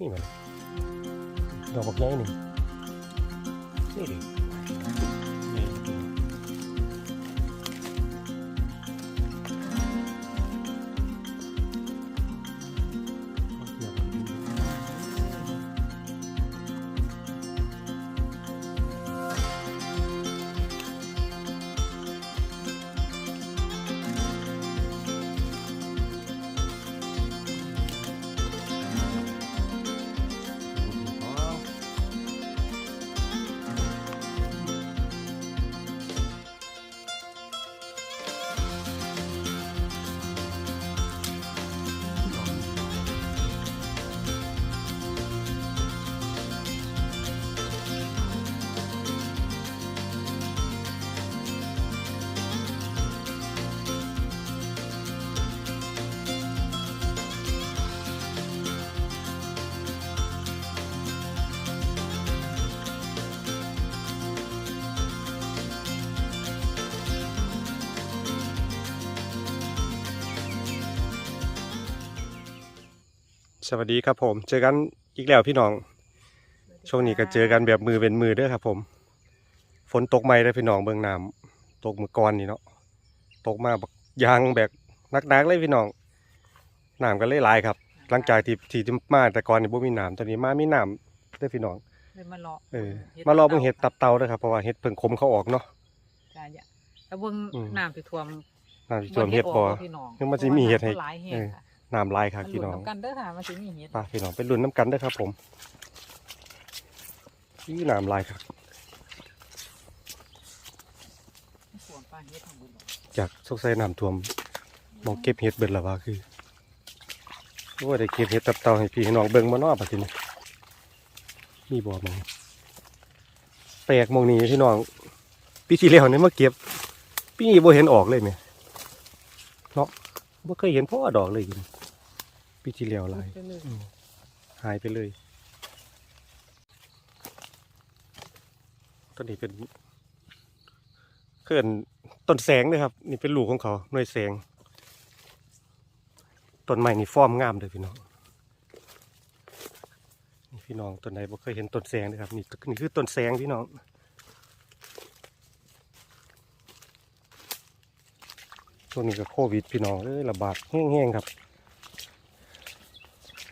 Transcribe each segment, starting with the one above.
นี่มันดอก สวัสดีครับผม เจอกันอีกแล้วพี่น้อง ช่วงนี้ก็เจอกันแบบมือเป็นมือเด้อครับ ผม ฝนตกใหม่ได้อพี่น้องเบิ่งน้ำตกมือก่อนนี่เนาะตกมาบักยางแบบนักๆเลยพี่น้องน้ำก็เลยหลายครับ หลังจากที่ที่มาแต่ก่อนนี่บ่มีน้ำตอนนี้มามีน้ำเด้อพี่น้องเลยมาเลาะเออมารอเบิ่งเห็ดตับเต่าเด้อครับเพราะว่าเห็ดเพิ่งคมเขาออกเนาะจ้าอย่าแล้วเบิ่งอืมน้ำที่ท่วมน้ำที่ท่วมเห็ดบ่พี่น้องยังมันสิมีเห็ดให้พราะว่าน้ำหลายเห็ดเออค่ะ น้ำหลายครับมันพี่น้องลุ้ำกันเด้อค่ะมันสิมีเห็ดไปพี่น้องไปลุ้นน้ำกันเด้อครับ ผมนี่น้ำหลายครับท่วมปลาเห็ดทั้งหมดบ่จากสกใส่น้ำท่วมมองเก็บเห็ดเบิดและว่าคือว่าได้เก็บเห็ดตับเต่าให้พี่ให้น้องเบิ่งมาเนาะบัดนี้มีบ่มองแปลกมองนี้พี่น้องปีที่แล้วเนี่ยมาเก็บปีนี้บ่เห็นออกเลยแม่เนาะบ่เคยเห็นพ่อดอกเลยอยู่ ปีที่แล้วหลายไปเลยหายไปเลยต้นนี้เป็นเคลื่อนต้นแสงเลยครับ นี่เป็นลูกของเขาหน่วยแสงต้นใหม่นี่ฟอร์มงามเลยพี่น้องนี่พี่น้องต้นไหนบ่เคยเห็นต้นแสงเลยครับนี่นี่คือต้นแสงพี่น้องช่วงนี้ก็โควิดพี่น้องเอ้ยระบาดแห้งๆครับ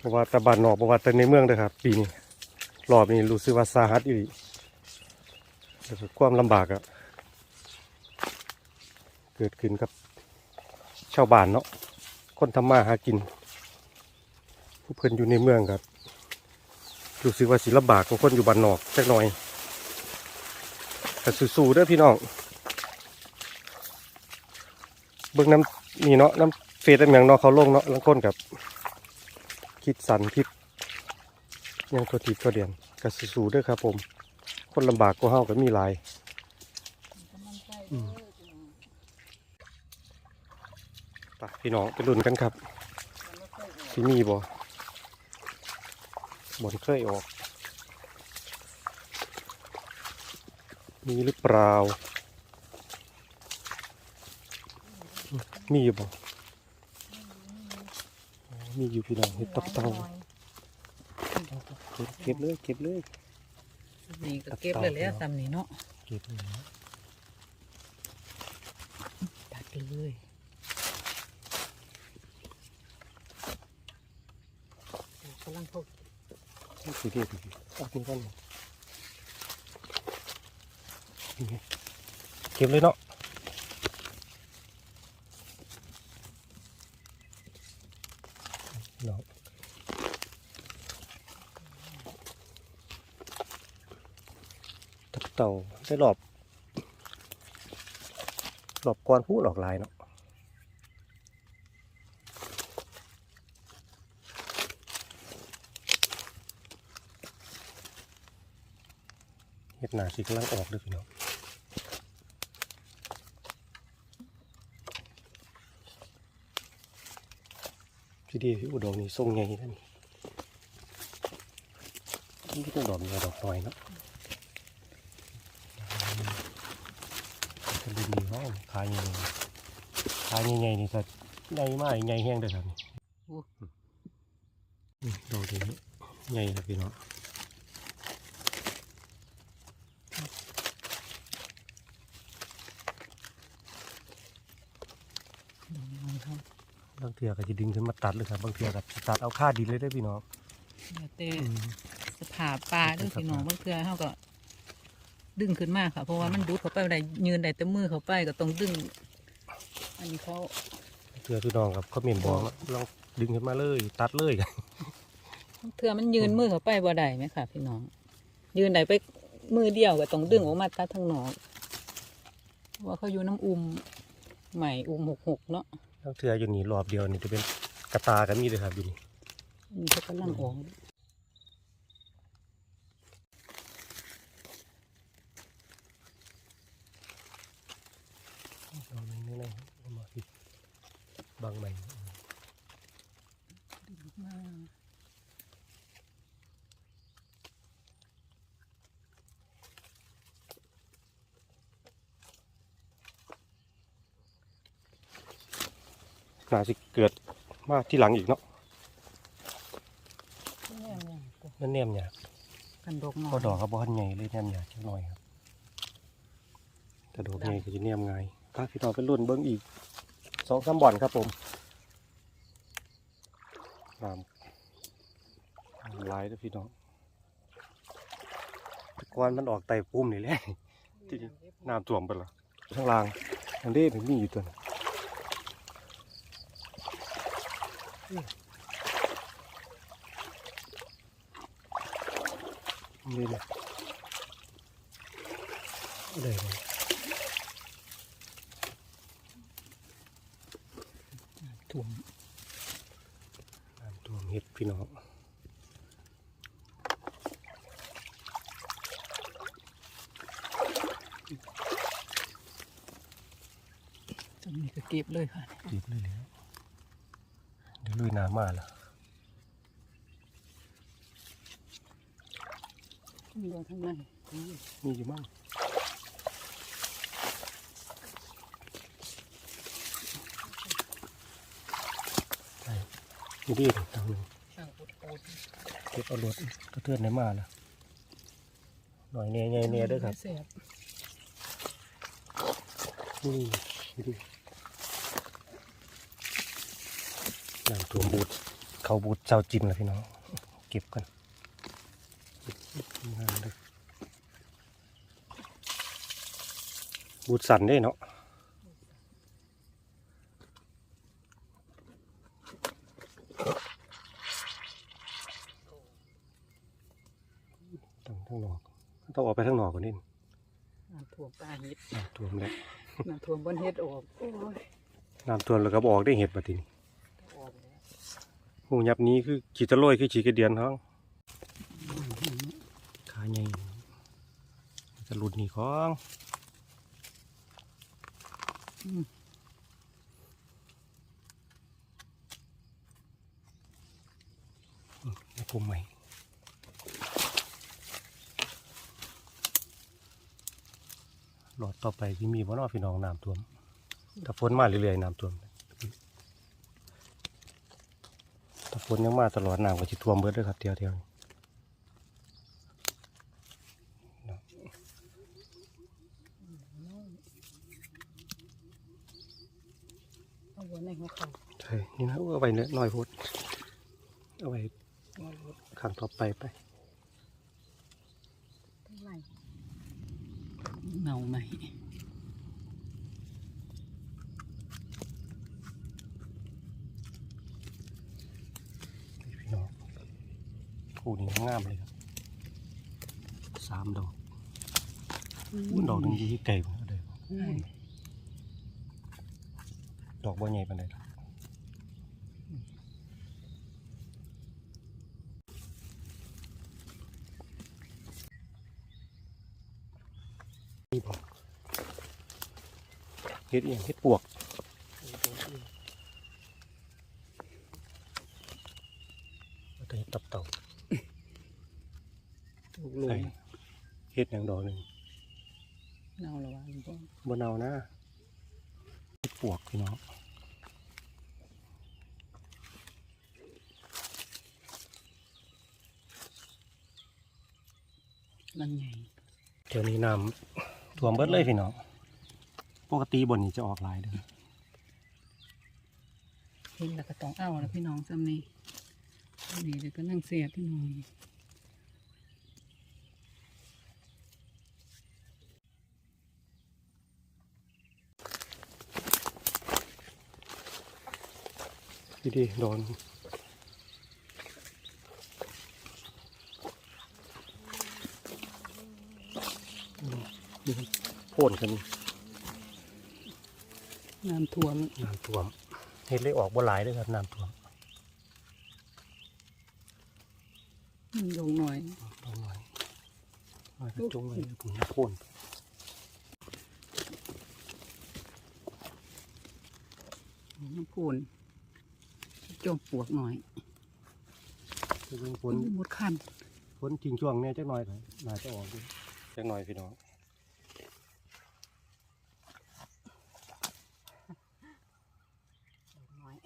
เพราว่าต่บ้านนอกเพราว่าแต่ในเมืองเลยครับ ปีนี้รอบนี้รู้สึกว่าสาหัสอยู่แล้วก็ความลำบากอะเกิดขึ้นกับชาวบ้านเนาะคนทำมาหากิน ผู้เพิ่นอยู่ในเมืองครับรู้สึกว่าสิลำบากกว่าคนอยู่บ้านนอกจักหน่อยแต่สู้ๆเด้อพี่น้องเบิ่งน้ำนี่เนาะน้ำเฟซน้ำหยังเนาะเขาลงเนาะลังคนกับ คิดสันคิดยังตัวทีตัวเดียนกระสูๆด้วยครับผม คนลำบากก็เฮาก็มีหลายกำลังใจอืมเด้อพี่น้องไปพี่น้องไปลุ้นกันครับที่มีบ่บนเคยออก มีหรือเปล่า มีบ่อ๋อ มีอยู่พี่น้องเห็ดตับเต่าเก็บเก็บเลยเก็บเลยนี่ก็เก็บเลยแล้วซ้ำนี่เนาะเก็บเลยนะตัดเลยกำลังพกนี่คือเด็ดอีกเอากินกันนี่ไงเก็บเลยเนาะ เนาะตับเต่าได้หลอบหลอบก้อนผู้หลอกลายเนาะเห็ดหนาสีกำลังออกเลยพี่น้อง พี่ดีพี่อุดมนี่ทรงไงนั่นนี่ก็ต้องดอกมีดอกน้อยเนาะจะดูมีห้องขายยังไงขายยังไงนี่ก็ใหญ่มากใหญ่แห้งเลยครับนี่อืมดอกนี้ใหญ่ครับพี่น้อง ดอกไม้เขา บาง เทือก็จะดึงขึ้นมาตัดเลยครับบางเทือก็สิตัดเอาค่าดินเลยได้อพี่น้องเดี๋ยวแต่สภาพปลาเด้วยพี่น้องบางเทื่อเขาก็ ดึงขึ้นมาค่ะ เพราะว่ามันดูดเข้าไปบ่ได้ยืนได้แต่มือเข้าไปก็ต้องดึง อันนี้เขาเทือพี่น้องครับเขาเมียนบอกแล้วลองดึงขึ้นมาเลย ตัดเลยบางเทื่อมันยืนมือเข้าไปบ่ได้ไหมค่ะพี่น้อง ยืนได้ไปมือเดียวก็ต้องดึงออกมาตัดทั้งหนอกเพราะว่าเขาอยู่น้ำอุ่มใหม่อุ่มหกหกเนาะ บางเทืออยู่นี่รอบเดียวนี่จะเป็นกระตากันมีเลยครับอยู่นี่อันนี้เขากำลังออกเอาหนึ่งนี่นะเอามาพี่บางใหม่ มา น่าสิเกิดมาที่หลังอีกเนาะแนมอย่างกูนั่นแนมหยากันดอกงอพอดอกครับบ่ทันใหญ่เลยแนมหยาจักหน่อยครับแต่ดอกใหญ่ก็จะแนมง่ายพาพี่น้องไปรุ่นเบิ้งอีกสองสามบ่อนครับผมน้ำน้ำลายเด้อพี่น้องแตะกอนมันออกไต่ปุ่มนี่แหละที่น้ำท่วมไปและข้างล่างอันนี้มันมีอยู่ตัวนึง นี่เลยได้เลยถ่วงน้ำท่วมเฮ็ดพี่น้องตรงนี้ก็เก็บเลยค่ะจีบเลยแล้วเดี๋ยว ลุยน้ำมาแล้วดอกทั้งในมีอยู่มั่งใช่นี่ดีเลยทางหนึงช่างปุดปุดเก็บเอารถกระเทือนไหนมาล่ะหน่อยเน่ยเน่เด้อครับแซ่บนี่นี่ดิ น้ำท่วมบูดเขาบูดเจ้าจิ้มแล้วพี่น้อง เก็บกันงานเลยบูดสั่นได้เนาะต้องทั้งนอกต้องออกไปทั้งนอกก่อนนี่น้ำท่วมปลาเห็ดน้ำท่วมแล้วน้ำท่วมบนเห็ดออกโอ้ยน้ำท่วมแล้วก็บออกได้เห็ดบัดทีนี้ออกแล้ว หูยับนี้คือขีดตะโลยคือขีดกระเดียนท้องขาใหญ่จะหลุดนีของอืมในกลมใหม่หลอดต่อไปที่มีบ่เนอพี่น้องน้ำท่วมถ้าฝนมาเรื่อยๆน้ำท่วม ถ้าฝนยังมาตลอดน้ำก็จะท่วมเบิดเลยครับเที่ยวเที่ยวใช่นี่นะเอาไว้เนื้อน้อยโพดเอาไว้ข้างต่อไปไปทั้งในเน่าไหม นี่พี่น้อง คู่นี้งามเลยครับสามดอกอุ้นดอกหนึ่งอยู่ที่ไก่ผมเอาเลยดอกบัวใหญ่ปานใดล่ะนี่บอกเฮ็ดอหย่างเฮ็ดปวกแล้วก็เฮ็ดตับเต่า ถูกล ใส่ ง เฮ็ดอย่างดอกหนึ่งเน่าระวังบ่บนเอานะเฮ็ดปวกพี่น้องมันใหญ่เดี๋ยวนี้น้ำท่วมเบิดเลยพี่น้อง ปกติบนนี้จะออกหลายเด้อเห็นแล้วก็ต้องเอาแล้วพี่น้องซ้ำนี่นี่เดี๋ยวก็นั่งเสียพี่น้อง ดีดีโดนนี่โพ่นกันน้ำท่วมน้ำท่วมเห็ดเลยออกบ่หลายเด้วยครับน้ำท่วมมันลงหน่อยลงหน่อยหน่อยก็จงไว้ผมน้ำโพ่นน้ำพูน จมปวกหน่อยจะเป็นฝนหมดคันฝนจริงช่วงเนี้ยจักหน่อยเถอะน่าจะออกอยู่จักหน่อยพี่น้องหน่อย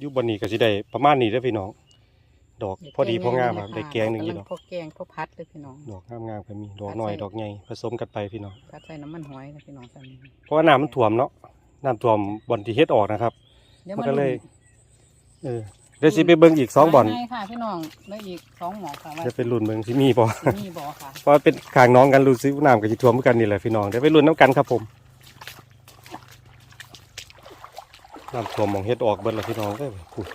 อยู่บนนี้ก็สิได้ประมาณนี้เด้อพี่น้อง ดอกพอดีพองามครับได้แกงหนึ่งอยู่กำดลัอกพอแกงพอพัดเลยพี่น้องดอกงามๆก็มีดอกน้อยดอกใหญ่ผสมกันไปพี่น้องพัดใส่น้ำมันหอยนะพี่น้องซ้ำนี่เพราะว่าน้ำมันท่วมเนาะน้ำท่วมบ่อนที่เฮ็ดออกนะครับดี๋ยวมันก็เลยเออเดี๋ยวสิไปเบิ่งอีกสองบ่อนใช่ค่ะพี่น้องได้อีกสองหมอค่ะว่าจะเป็นรุ่นเบิ่งสิมีบ่สิมีบ่ค่ะเพราะว่าเป็นข้างน้องกันรู้สึกว่าน้ำก็สิท่วมเหมือนกันนี่แหละพี่น้องเดี๋ยวไปรุ่นน้ำกันครับผมน้ำท่วมหมองเฮ็ดออกเบิดแล้วพี่น้องเอ้ยพูด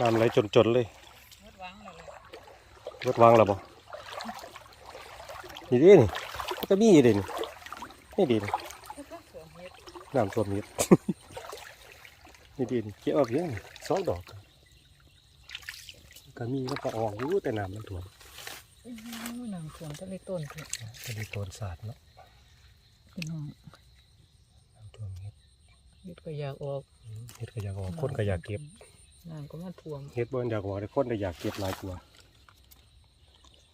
น้ำไหลจนๆเลยงดวางเลยรถวางแล้วบ่นี่ดินี่มันก็มีอยู่ดินี่นี่ดินี่น้ำท่วมเฮ็ดนี่ดินี่เกี่ยวเอาเพียงนี่สองดอกก็มีมันก็ออกอยู่แต่น้ำมันท่วมน้ำท่วมก็เลยต้นเถอะก็เลยโตนสาดเนาะพี่น้องน้ำท่วมเฮ็ดเฮ็ดก็อยากออกอืมเฮ็ดก็อยากออกคนก็อยากเก็บ น้ำก็มาท่วมเฮ็ดบ่อยากออกแต่คนก็อยากเก็บหลายกว่า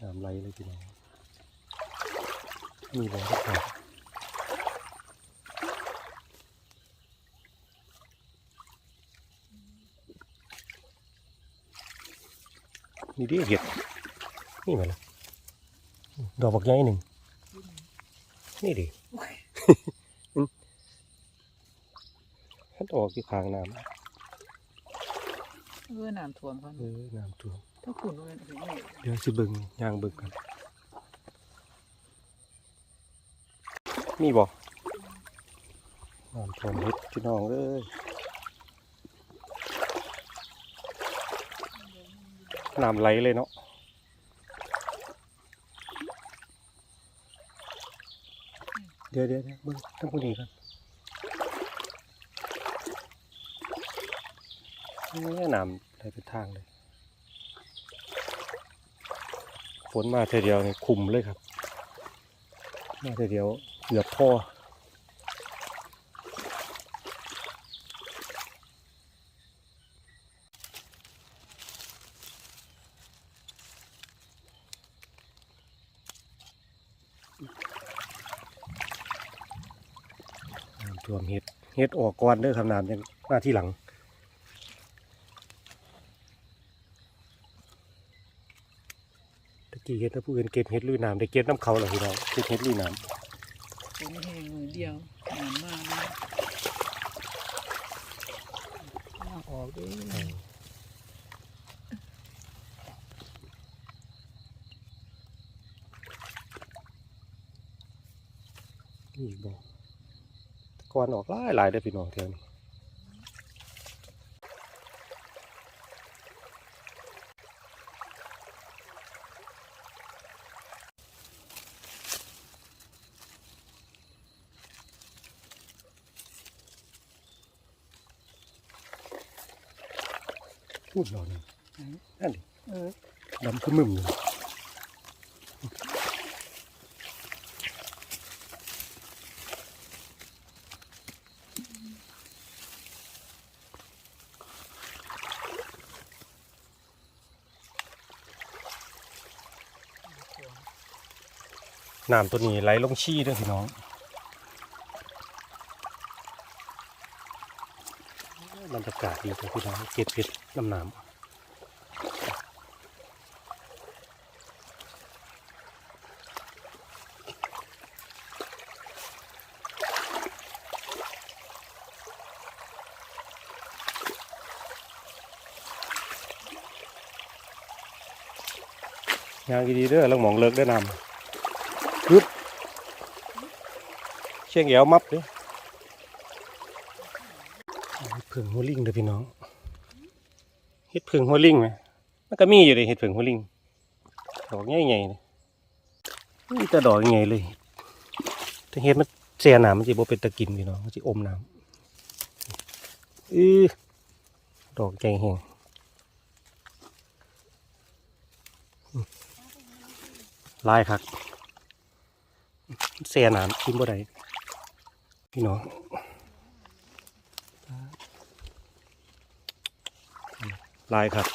น้ำไหลเลยพี่น้องมีบ่ครับนี่ดิเห็ดนี่มาละดอกบักใหญ่หนึ่งนี่ดิ มันออกที่ข้างน้ เออน้ำท่วมเขาำเออน้ำท่วมถ้าขุ่นเลยถึงนี่เดี๋ยวสิเบิ่งย่างเบิ่งกันมีบ่น้ำท่วมเห็ดพี่น้องเอ้ยน้ำไหลเลยเนาะเดี๋ยวเดี๋ยวเดี๋ยวเบิ่งทั้งคนนี้กัน นี่น้ำไหลเป็นทางเลยฝนมาเทเดียวเนี่ยคุมเลยครับมาเทเดียวเกือบพ่อท่วมเห็ดเห็ดออกก่อนเด้อครับน้ำยังมาที่หลัง ตะกี้ เห็ดถ้าผู้อื่นเก็บเห็ดลุยน้ำได้เก็บน้ำเขาเหรอพี่น้องเก็บเห็ดลุยน้ฝนแห้งมือเดียวหน้ำมากเลยน้ำออกด้วยนี่บอกก่อนออกหลายหลายได้พี่น้องเท่านี้ พูดหน่อยหนึ่งนั่นดิเออดำขึ้นมึมเลยน้ำตัวนี้ไหลลงชี้เด้วยพี่น้อง บ รยากาศดีจังพี่น้องเก็บเห็ดลำน้ำยางดีๆเด้อแล้วหมองเลิกได้นำปึ๊บเชียงแอวมับเด้อ เฮดพึ่งหัวลิงเด้อพี่น้องเห็ดผึ่งหัวลิงไหมมันก็มีอยู่เลยเห็ดผึ่งหัวลิงดอกใหญ่ๆเลยมีแต่ดอกใหญ่เลยถ้าเห็ดมันเสียหน้ำมันจะบ่เป็นตะกินพี่น้องมันจะอมน้ำอือดอกใหญ่แห้งลายครับเสียหน้ำกินบ่ได้พี่น้อง ลายครับ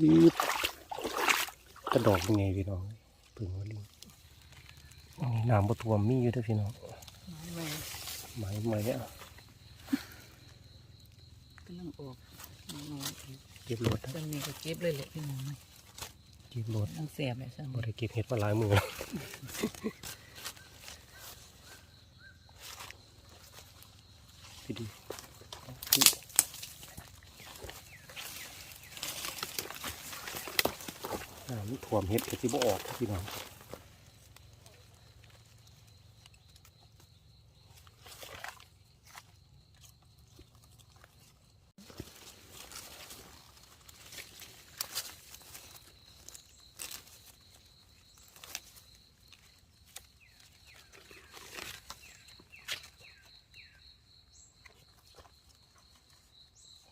ยีบกระดอกยังไงพี่น้องปึงว่าลิงอันนี้น้ำบท่วมมีอยู่เด้วยพี่น้องไม้ไม้เนี่ยกำลังออกน้อยเก็บรถๆตอนนี้ก็เก็บเลยแหละพี่น้องเก็บรถต้องแสบเลยซ้ำบ่ได้เก็บเห็ดมาหลายมือ ไปดูน้ำท่วมเห็ดก็สิบ่ออกพี่น้อง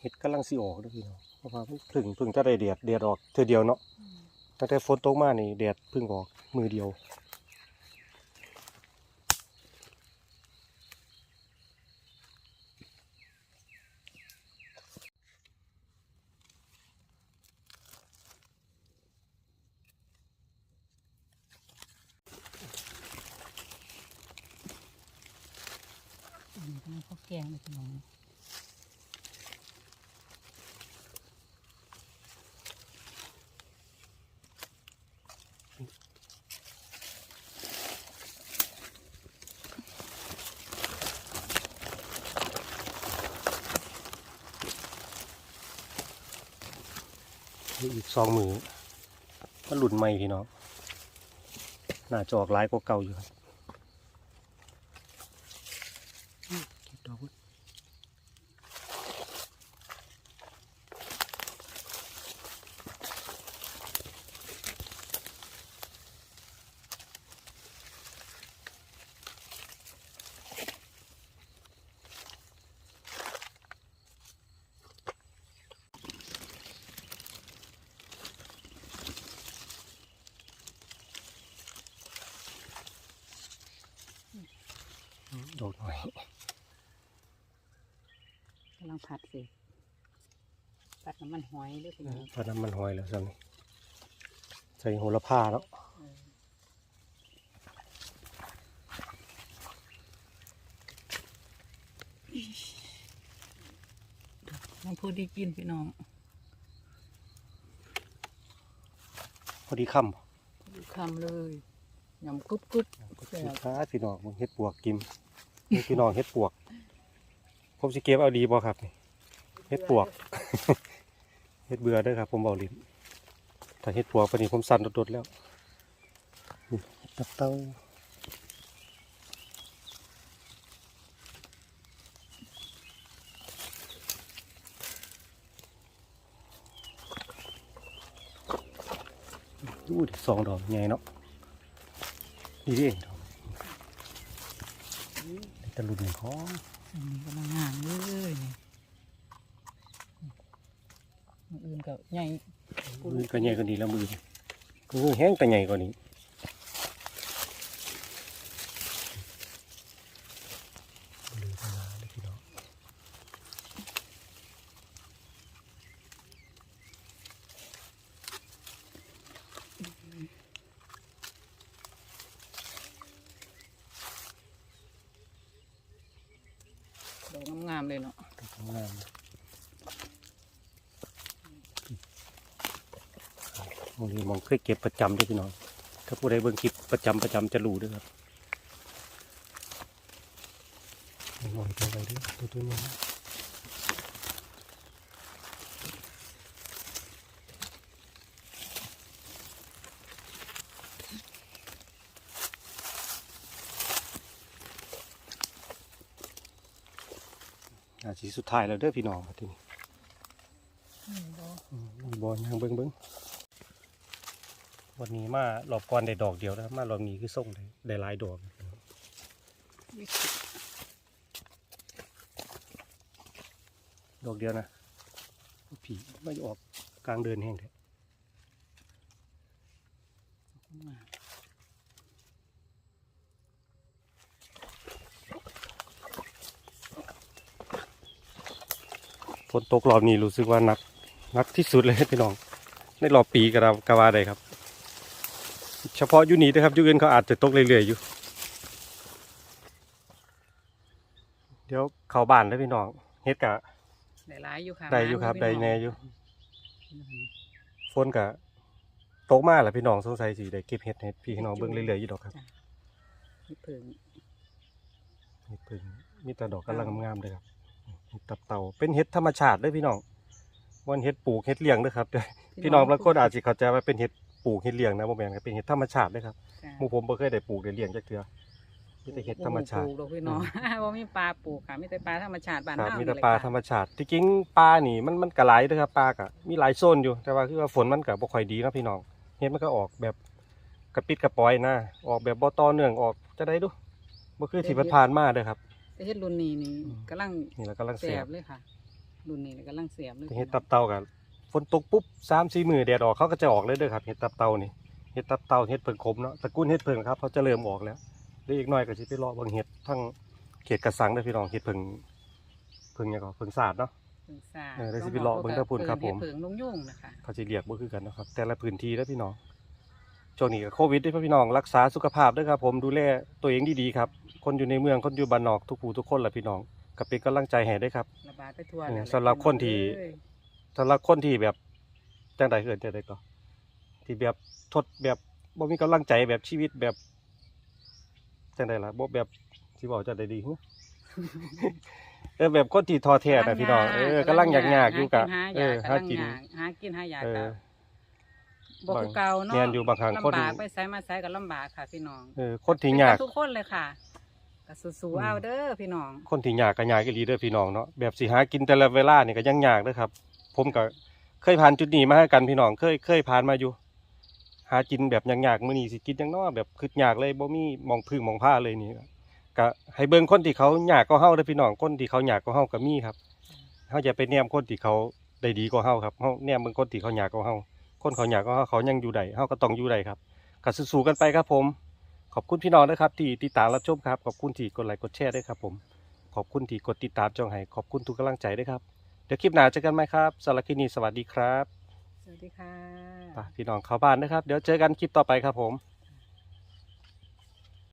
เห็ดกำลังสิออกด้วยพี่น้องเพราะว่ามันพึ่งพึ่งจะได้เดดเดดออกเธอเดียวเนาะตั้งแต่ฝนตกมานี่เดดพึ่งออกมือเดียว อันนี้กำลังข้าวแกงเลยพี่น้อง นี่ อีกสองมือมันหลุดไหม่พี่น้องน่าจะออกร้ายกว่าเก่าอยู่ครับอืมเก็บดอกไว้ดอ กหน่อยกำลังผัดเสร็จผัดน้ำมันหอยด้วยพี่น้องพอน้ำมันหอยแล้วสันใส่โหระพาแล้วน้องพูดดีกินพี่น้อง พอดีค่ำดูคำเลยยำกรุบกรุบก็คือค้าพี่น้องมึงเฮ็ดปวกกิน นี่พี่น้องเฮ็ดปวก ผมสิเก็บเอาดีบ่ครับนี่เฮ็ดปวก เฮ็ดเบื่อด้อครับ ผมเบาลิ้นถ้าเฮ็ดปวกปนี้ผมสั่นดดๆแล้วนี่ตับเต้าดูดิสองดอกใหญ่เนาะนี่ดิเองดอก ตะลุนของอันนี้กำลังงามเลยนี่มืออื่นกับใหญ่มือก็ใหญ่กว่านี้แล้วมือมือแห้งแต่ใหญ่กว่านี้ลืมเวลาเลยพี่น้อง งามมองนี้มองเคยเก็บประจำด้วยพี่น้อง ถ้าผู้ใดเบิ่งคลิปประจำประจำจะรู้ด้วยครับมองตัวอะไรด้วยตัวตัวนี้ สีสุดท้ายแล้วเด้อพี่น้องทีนี้บอลยังเบิ้งเบิ้งวันนี้มารอบก่อนได้ดอกเดียวแล้วมารอบนี้คือส่งได้ได้หลายดอกดอกเดียวนะผีไม่ออกกลางเดินแห้งเลย นตกรอบนี้รู้สึกว่าหนักนักที่สุดเลยพี่น้องในรอบปีกระกะว่าได้ครับ เฉพาะอยู่นี่นะครับอยู่อื่นเขาอาจจะตกเรื่อยๆอยู่ เดี๋ยวเข้าบ้านแล้วพี่น้องเฮ็ดกะได้หลายอยู่ค่ะได้อยู่ครับมาได้พี่งแน่อยู่ฝนกะตกมาแล้วพี่น้องสงสัยสิได้เก็บเฮ็ดให้พี่น้องเบิ่งเรื่อยๆอยู่ดอกครับนี่เพิ่งเฮ็ดเพิ่งมีแต่ดอกกำลังงามๆเลยครับ เฮ็ดตับเต่าเป็นเฮ็ดธรรมชาติเด้อพี่น้องวันเฮ็ดปลูกเฮ็ดเลี้ยงเด้อครับพี่น้องบางคนอาจจะเข้าใจว่าเป็นเห็ดปลูกเห็ดเลี้ยงนะบ่แม่นครับเป็นเห็ดธรรมชาติเลยครับจ้ะหมู่ผมบ่เคยได้ปลูกได้เลี้ยงจักเทื่อมีแต่เห็ดธรรมชาติปลูกดอกพี่น้องว่ามีปลาปลูกค่ะมีแต่ปลาธรรมชาติบ้านครับเฮามีแต่นี่แหละปลาค่ะธรรมชาติที่จริงปลานี่มันมันก็หลายเด้อครับปลาก็มีหลายโซนอยู่แต่ว่าคือว่าฝนมันก็บ่ค่อยดีเนาะพี่น้องเห็ดมันก็ออกแบบกระปิดกระปอยนะออกแบบบ่ต่อเนื่องออกจะได้ดูบ่คือที่ผ่านๆมาเด้อครับ แต่เฮ็ดรุ่นนี้นี่อืมกำลังนี่แหละกำลังแสแซ่บบเลยค่ะ รุ่นนี้นี่กำลังแสบเลยแต่เห็ดตับเต่ากันฝนตกปุ๊บสามสี่มือแดดออกเขาก็จะออกเลยเด้อครับเห็ดตับเต่านี่เห็ดตับเต่าเห็ดเพิงขมเนาะตระกูลเห็ดเพิงครับเขาจะเริ่มออกแล้วเดี๋ยวอีกหน่อยก็สิไปรอบางเห็ดทั้งเขตกระสังเด้อพี่น้องเห็ดเพิงเพิงหยังก็เพิงศาสตร์เนาะเพิ่งทราบเออได้สิไปเลาะเบิ่งเด้อพุ่นครับผม เพิ่งลงยุ่งนะคะเขาจะเรียกบ่คือกันเนาะครับแต่ละพื้นที่เด้อพี่น้อง ช่วงนี้ก็โควิดเด้อพี่น้องรักษาสุขภาพเด้อครับผมดูแลตัวเองดีๆครับ คนอยู่ในเมืองคนอยู่บ้านนอกทุกผู้ทุกคนแหละพี่น้องก็เป็นกำลังใจให้เด้อครับระบาดไปทั่วเออแล้วสำหรับคนที่เอ้ยสำหรับคนที่แบบจังใดเกินจังใดก็ที่แบบทดแบบบ่มีกำลังใจแบบชีวิตแบบจังใดล่ะบ่แบบที่บอกจังใดดีหึเออแบบคนที่ท้อแท้นะพี่น้องเออกำลังอยากๆอยู่กะหาเออหาหากิกินนหากินหายากเออก็ บ่คือเก่าเนาะแม่นอยู่บางครั้งคน ลำบากไปไสมาไสก็ลำบากค่ะพี่น้องเออคนที่ยาก เป็นนทุกคนเลยค่ะก็สู้ๆเอาเด้อพี่น้อง คนที่ยากก็ยากอีหลีเด้อพี่น้องเนาะแบบสิหากินแต่ละเวลานี่ก็ยังยากเด้อครับ ผมก็เคยผ่านจุดนี้มาให้กันพี่น้องเคยเคยผ่านมาอยู่ หากินแบบยากๆมื้อนี้สิกินจังเนาะแบบคือยากเลยบ่มีหมองพึ่งหมองผ้าเลยนี่ก็ให้เบิ่งคนที่เขายากกว่าเฮาเด้อพี่น้องคนที่เขายากกว่าเฮาก็มีครับเฮาอย่าไปแนมคนที่เขาได้ดีกว่าเฮาครับเฮาแนมเบิ่งคนที่เขายากกว่าเฮา คนเขายากกว่าเฮาเขายังอยู่ได้เฮาก็ต้องอยู่ได้ครับก็สู้ๆกันไปครับผม ขอบคุณพี่น้องนะครับ ที่ติดตามรับชมครับ ขอบคุณที่กดไลค์กดแชร์ด้วยครับผม ขอบคุณที่กดติดตามช่องให้ขอบคุณทุกกำลังใจด้วยครับ เดี๋ยวคลิปหน้าเจอกันไหมครับสำหรับคลิปนี้สวัสดีครับ สวัสดีค่ะ ไปพี่น้องเข้าบ้านนะครับ เดี๋ยวเจอกันคลิปต่อไปครับผม